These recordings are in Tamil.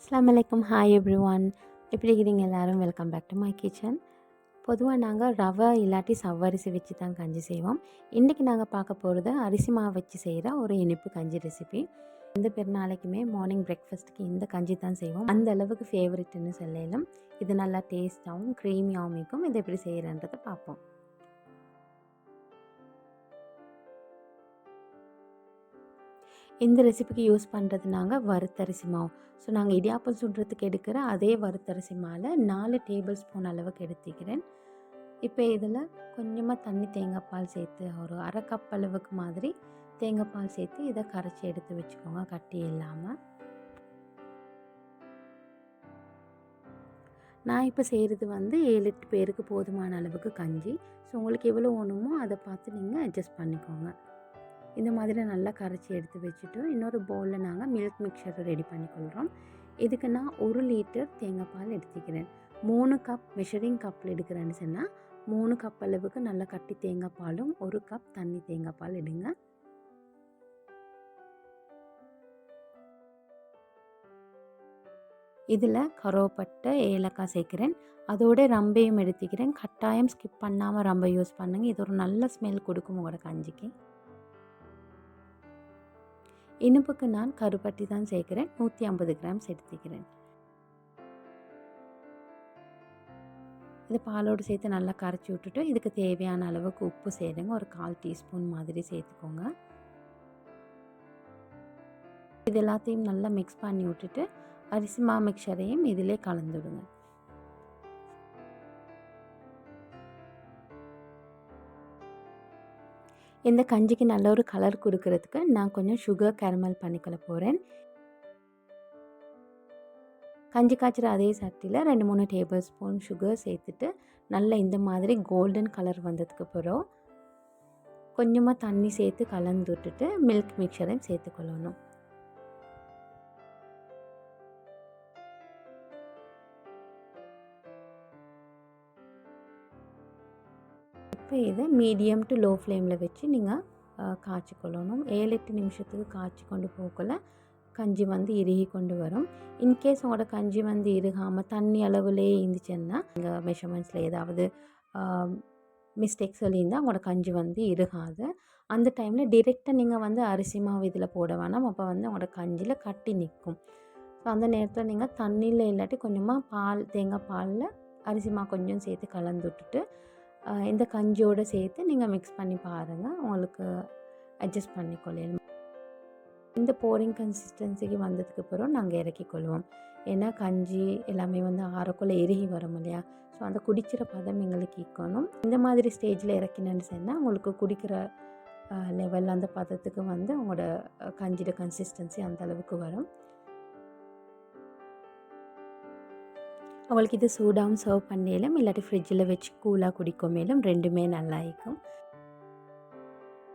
அஸ்லாம் வலைக்கம் ஹாய் எவ்ரி ஒன் எப்படி இருக்கிறீங்க எல்லோரும்? Welcome back to my kitchen பொதுவாக நாங்கள் ரவை இல்லாட்டி சவ்வரிசி வச்சு தான் கஞ்சி செய்வோம். இன்றைக்கி நாங்கள் பார்க்க போகிறது அரிசி மாவு வச்சு செய்கிற ஒரு இனிப்பு கஞ்சி ரெசிபி எந்த பெருநாளைக்குமே மார்னிங் பிரேக்ஃபாஸ்ட்டுக்கு இந்த கஞ்சி தான் செய்வோம். அந்த அளவுக்கு ஃபேவரெட்னு சொல்லலாம். இது நல்லா டேஸ்ட்டாகவும் க்ரீமியாகவும் இருக்கும். இதை எப்படி செய்கிறன்றதை பார்ப்போம். இந்த ரெசிபிக்கு யூஸ் பண்ணுறது நாங்கள் வறுத்தரிசி மாவு. ஸோ நாங்கள் இடியாப்பம் சுடுறதுக்கு எடுக்கிற அதே வறுத்தரிசி மாவில் நாலு டேபிள் ஸ்பூன் அளவுக்கு எடுத்துக்கிறேன். இப்போ இதில் கொஞ்சமாக தண்ணி தேங்காய் பால் சேர்த்து ஒரு அரை கப் அளவுக்கு மாதிரி தேங்காய் பால் சேர்த்து இதை கரைச்சி எடுத்து வச்சுக்கோங்க கட்டி இல்லாமல் நான் இப்போ செய்கிறது வந்து ஏழு எட்டு பேருக்கு போதுமான அளவுக்கு கஞ்சி. ஸோ உங்களுக்கு எவ்வளோ வேணுமோ அதை பார்த்து நீங்கள் அட்ஜஸ்ட் பண்ணிக்கோங்க. இந்த மாதிரி நல்லா கரைச்சி எடுத்து வச்சுட்டு இன்னொரு பவுலில் நாங்கள் மில்க் மிக்சரை ரெடி பண்ணிக்கொள்கிறோம் இதுக்கு நான் ஒரு லிட்டர் தேங்காய் பால் எடுத்துக்கிறேன். மூணு கப் மெஷரிங் கப்பில் எடுக்கிறேன்னு சொன்னால் மூணு கப் அளவுக்கு நல்லா கட்டி தேங்காய் பாலும் ஒரு கப் தண்ணி தேங்காய் பால் எடுங்க. இதில் கருவப்பட்டை ஏலக்காய் சேர்க்குறேன். அதோட ரம்பையும் எடுத்துக்கிறேன். கட்டாயம் ஸ்கிப் பண்ணாமல் ரொம்ப யூஸ் பண்ணுங்கள் இது ஒரு நல்ல ஸ்மெல் கொடுக்கும் உங்களோட கஞ்சிக்கு இனிப்புக்கு நான் கருப்பட்டி தான் சேர்க்குறேன். நூற்றி ஐம்பது கிராம்ஸ் எடுத்துக்கிறேன் இது பாலோடு சேர்த்து நல்லா கரைச்சி விட்டுட்டு இதுக்கு தேவையான அளவுக்கு உப்பு சேருங்க. ஒரு கால் டீஸ்பூன் மாதிரி சேர்த்துக்கோங்க. இது எல்லாத்தையும் நல்லா மிக்ஸ் பண்ணி விட்டுட்டு அரிசி மா மிக்சரையும் இதிலே கலந்துவிடுங்க இந்த கஞ்சிக்கு நல்ல ஒரு கலர் கொடுக்கறதுக்கு நான் கொஞ்சம் சுகர் கேரமல் பண்ணிக்கொள்ள போகிறேன் கஞ்சி காய்ச்சிற அதே சட்டியில் ரெண்டு மூணு டேபிள் ஸ்பூன் சுகர் சேர்த்துட்டு நல்லா இந்த மாதிரி கோல்டன் கலர் வந்ததுக்கு அப்புறம் கொஞ்சமாக தண்ணி சேர்த்து கலந்து விட்டுட்டு மில்க் மிக்சரையும் சேர்த்துக்கொள்ளணும். இப்போ இதை மீடியம் டு லோ ஃப்ளேமில் வச்சு நீங்கள் காய்ச்சிக்கொள்ளணும் ஏழு எட்டு நிமிஷத்துக்கு காய்ச்சி கொண்டு போகல கஞ்சி வந்து இறுகி கொண்டு வரும். இன்கேஸ் உங்களோட கஞ்சி வந்து இறுகாமல் தண்ணி அளவுலே இருந்துச்சுன்னா நீங்கள் மெஷர்மெண்ட்ஸில் ஏதாவது மிஸ்டேக்ஸ் சொல்லியிருந்தால் உங்களோட கஞ்சி வந்து இறுகாது. அந்த டைமில் டிரெக்டாக நீங்கள் வந்து அரிசி மாவு இதில் போட வேணாம். அப்போ வந்து உங்களோட கஞ்சியில் கட்டி நிற்கும். ஸோ அந்த நேரத்தில் நீங்கள் தண்ணியில் இல்லாட்டி கொஞ்சமாக பால் தேங்காய் பாலில் அரிசி மாவு கொஞ்சம் சேர்த்து கலந்து விட்டுட்டு இந்த கஞ்சியோடு சேர்த்து நீங்கள் மிக்ஸ் பண்ணி பாருங்கள் உங்களுக்கு அட்ஜஸ்ட் பண்ணிக்கொள்ளும் இந்த போரிங் கன்சிஸ்டன்சிக்கு வந்ததுக்கு அப்புறம் நாங்கள் இறக்கி கொள்வோம். ஏன்னா கஞ்சி எல்லாமே வந்து ஆறக்குள்ளே எருகி வரும் இல்லையா? ஸோ அந்த குடிக்கிற பதம் எங்களுக்கு ஈக்கணும் இந்த மாதிரி ஸ்டேஜில் இறக்கினேன்னு சொன்னால் உங்களுக்கு குடிக்கிற லெவல் அந்த பதத்துக்கு வந்து உங்களோட கஞ்சியோட கன்சிஸ்டன்சி அந்த அளவுக்கு வரும். உங்களுக்கு இது சூடாகவும் சர்வ் பண்ணலும் இல்லாட்டி ஃப்ரிட்ஜில் வச்சு கூலாக குடிக்கும் மேலும் ரெண்டுமே நல்லா இருக்கும்.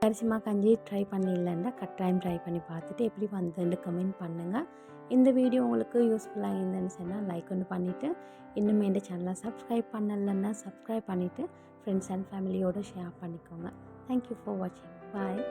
அரிசிமா கஞ்சி ட்ரை பண்ணிடலன்னா கட்டாயம் ட்ரை பண்ணி பார்த்துட்டு எப்படி வந்ததுன்னு கமெண்ட் பண்ணுங்கள் இந்த வீடியோ உங்களுக்கு யூஸ்ஃபுல்லாக இருந்துன்னு சொன்னால் லைக் ஒன்று பண்ணிவிட்டு இன்னும் இந்த சேனலை சப்ஸ்கிரைப் பண்ணலைன்னா சப்ஸ்கிரைப் பண்ணிவிட்டு ஃப்ரெண்ட்ஸ் அண்ட் ஃபேமிலியோடு ஷேர் பண்ணிக்கோங்க. தேங்க்யூ ஃபார் வாட்சிங் பாய்